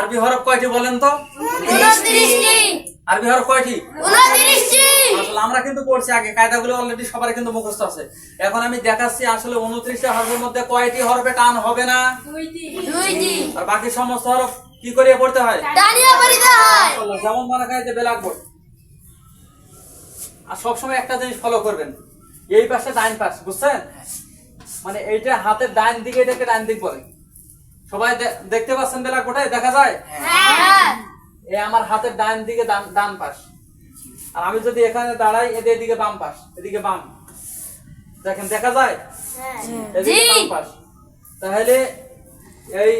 আরবি হরফ কয়টি বলেন তো? আরবি হরফ কয়টি? আসলে আমরা কিন্তু পড়ছি আগে কায়দাগুলো অলরেডি সবার কিন্তু মুখস্থ আছে। এখন আমি দেখাচ্ছি আসলে উনত্রিশটা হরফের মধ্যে কয়টি হরফে টান হবে না? আর বাকি সমস্ত হরফ কি করে পড়তে হয়? যেমন মনে হয় যে বেলাক বোর্ড। আর সবসময় একটা জিনিস ফলো করবেন। এই পাশে ডাইন পাশ বুঝছেন? মানে এইটা হাতের ডাইন দিকে এটাকে ডাইন দিক বলে। সবাই দেখতে পাচ্ছেন বেলা বোর্ডে দেখা যায়? হ্যাঁ। এই আমার হাতের ডান দিকে ডান পাশ। আর আমি যদি এখানে দাঁড়াই এদের এদিকে বাম পাশ এদিকে বাম। দেখেন দেখা যায়? এদিকে জি। বাম পাশ। তাহলে এই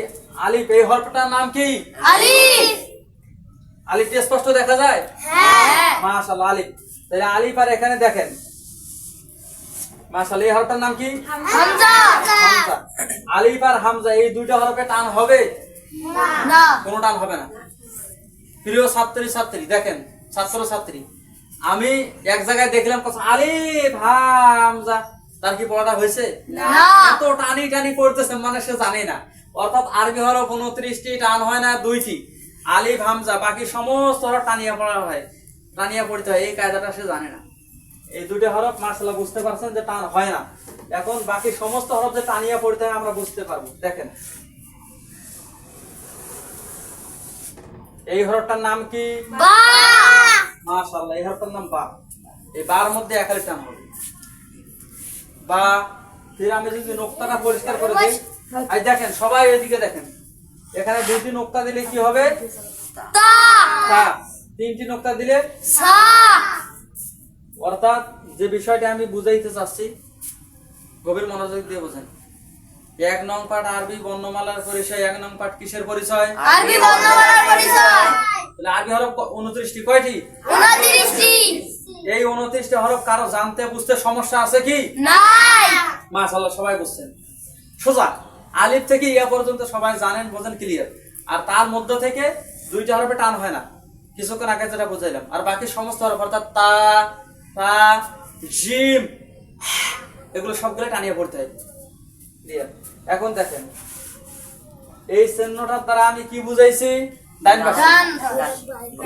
আলিফ এই হরফটার নাম কি? আলিফ। আলিফটি স্পষ্ট দেখা যায়? হ্যাঁ। মাশাআল্লাহ আলিফ। তাহলে আলিফ আর এখানে দেখেন। মাশাআল্লাহ এই হরফটার নাম কি? হামজা। হামজা। আলিফ আর হামজা এই দুইটা হরফে টান হবে? না। কোনো টান হবে না। প্রিয় ছাত্রী ছাত্রী দেখেন ছাত্র ছাত্রী আমি এক জায়গায় দেখলাম কথা আলিফ হামজা তার কি পড়াটা হয়েছে? এত টানি টানি পড়তেছে মানে সে জানে না। অর্থাৎ আরবি হরফ উনত্রিশটি টান হয় না দুইটি। আলিফ হামজা বাকি সমস্ত হরফ টানিয়া পড়া হয় টানিয়া পড়তে হয় এই কায়দাটা সে জানে না। এই দুটো হরফ মার্শাল্লাহ বুঝতে পারছেন যে টান হয় না। এখন বাকি সমস্ত হরফ যে টানিয়া পড়তে হয় আমরা বুঝতে পারব। দেখেন। এই হরফটার নাম কি? বা। এই হরফটার নাম বা। এই বার মধ্যে একালি টান হবে। বা ফির আমি যদি নোক্তাটা পরিষ্কার করে দিই। এই দেখেন সবাই এদিকে দেখেন। এখানে দুইটি নোক্তা দিলে কি হবে? তিনটি নোক্তা দিলে? সা অর্থাৎ যে বিষয়টা আমি বুঝাইতে চাচ্ছি গভীর মনোযোগ দিয়ে বোঝেন। এক নং পাঠ আরবি বর্ণমালার পরিচয় এক নং পাঠ কিসের পরিচয়? আরবি বর্ণমালার পরিচয়। তাহলে আরবি হরফ উনত্রিশটি কয়টি? উনত্রিশটি। এই উনত্রিশটি হরফ কারও জানতে বুঝতে সমস্যা আছে কি? নাই। মাশাআল্লাহ সবাই বুঝছেন। সোজা আলিফ থেকে ইয়া পর্যন্ত সবাই জানেন বোঝেন ক্লিয়ার আর তার মধ্য থেকে দুইটা হরফে টান হয় না। কিছুক্ষণ আগে যেটা বুঝাইলাম। আর বাকি সমস্ত হরফ অর্থাৎ তা তা জিম। এগুলো সবগুলো টানিয়ে পড়তে হয়। ক্লিয়ার এখন দেখেন। এই চিহ্নটার দ্বারা আমি কি বুঝাইছি? ডাইন পাশে।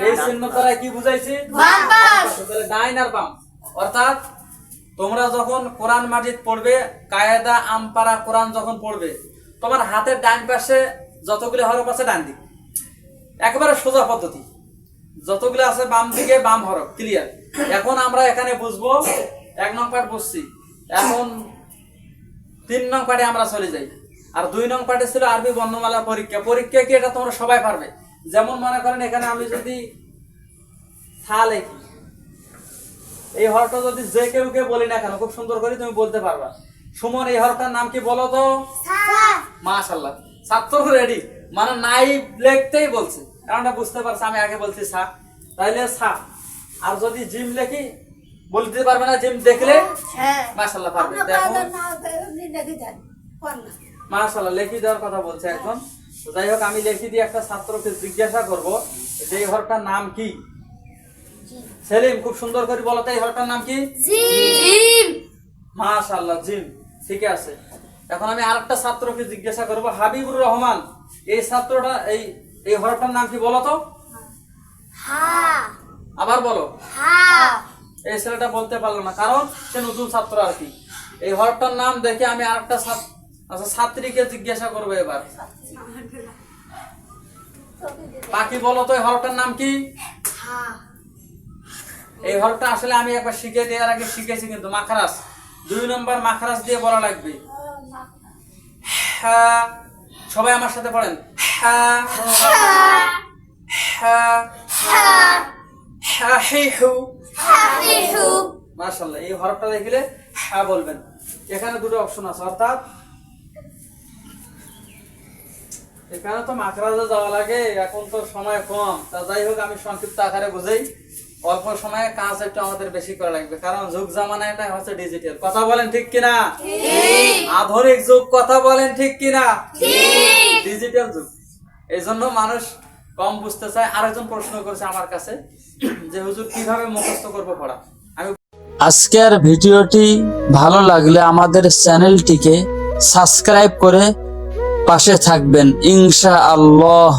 এই চিহ্ন দ্বারা কি বুঝাইছি? বাম পাশ। তাহলে ডাইন আর বাম। অর্থাৎ তোমরা যখন কোরআন মাজিদ পড়বে কায়দা আমপারা কোরআন যখন পড়বে তোমার হাতের ডান পাশে যতগুলি হরফ আছে ডান দিক। একেবারে সোজা পদ্ধতি। যতগুলো আছে বাম দিকে বাম হরফ ক্লিয়ার এখন আমরা এখানে বুঝব এক নং বুঝছি। এখন তিন নং পাঠে আমরা চলে যাই। আর দুই নং পাঠে ছিল আরবি বর্ণমালা পরীক্ষা। পরীক্ষা কি এটা তোমরা সবাই পারবে? যেমন মনে করেন এখানে আমি যদি থা লেখি এই হরটা যদি যে কেউ কে বলি না কেন খুব সুন্দর করে তুমি বলতে পারবা। সুমন এই হরটার নাম কি বলো তো? মাশাল্লাহ ছাত্র রেডি। মানে নাই লিখতেই বলছে। কারণটা বুঝতে পারছে আমি আগে বলছি সা তাইলে সা আর যদি জিম লেখি বলতে পারবে না জিম দেখলে? হ্যাঁ। মাশাল্লাহ পারবে। মাশাল্লাহ লেখি দেওয়ার কথা বলছে এখন। তো যাই হোক আমি লেখি দিয়ে একটা ছাত্রকে জিজ্ঞাসা করব যে এই হরফটার নাম কি? সেলিম খুব সুন্দর করে বলো তো এই নাম কি? জিম। মাশাল্লাহ জিম। ঠিক আছে। এখন আমি আরেকটা ছাত্রকে জিজ্ঞাসা করব হাবিবুর রহমান এই ছাত্রটা এই এই হরফটার নাম কি বলো তো? আবার বলো। এই ছেলেটা বলতে পারল না কারণ সে নতুন ছাত্র আর কি। এই হরফটার নাম দেখে আমি আরেকটা ছাত্র আচ্ছা ছাত্রীকে জিজ্ঞাসা করব এবার। বাকি বলো তো এই হরফটার নাম কি? এই হরফটা আসলে আমি একবার শিখে দেওয়ার আগে শিখেছি কিন্তু মাখারাস দুই নম্বর মাখারাস দিয়ে বলা লাগবে। হ্যাঁ সবাই আমার সাথে পড়েন। হ্যাঁ হ্যাঁ হ্যাঁ এই হরফটা দেখলে হ্যাঁ বলবেন। এখানে দুটো অপশন আছে অর্থাৎ এখানে তো মাখরাজে যাওয়া লাগে এখন তো সময় কম। তা যাই হোক আমি সংক্ষিপ্ত আকারে বুঝাই। অল্প সময়ে কাজ একটু আমাদের বেশি করা লাগবে। কারণ যুগ জামানা এটা হচ্ছে ডিজিটাল কথা বলেন ঠিক কিনা? আধুনিক যুগ কথা বলেন ঠিক কিনা? ডিজিটাল যুগ। এই জন্য মানুষ কম বুঝতে চায়। আরেকজন প্রশ্ন করেছে আমার কাছে যে হুজুর কীভাবে মুখস্থ করব পড়া? আমি আজকের ভিডিওটি ভালো লাগলে আমাদের চ্যানেলটিকে সাবস্ক্রাইব করে পাশে থাকবেন। ইনশা আল্লাহ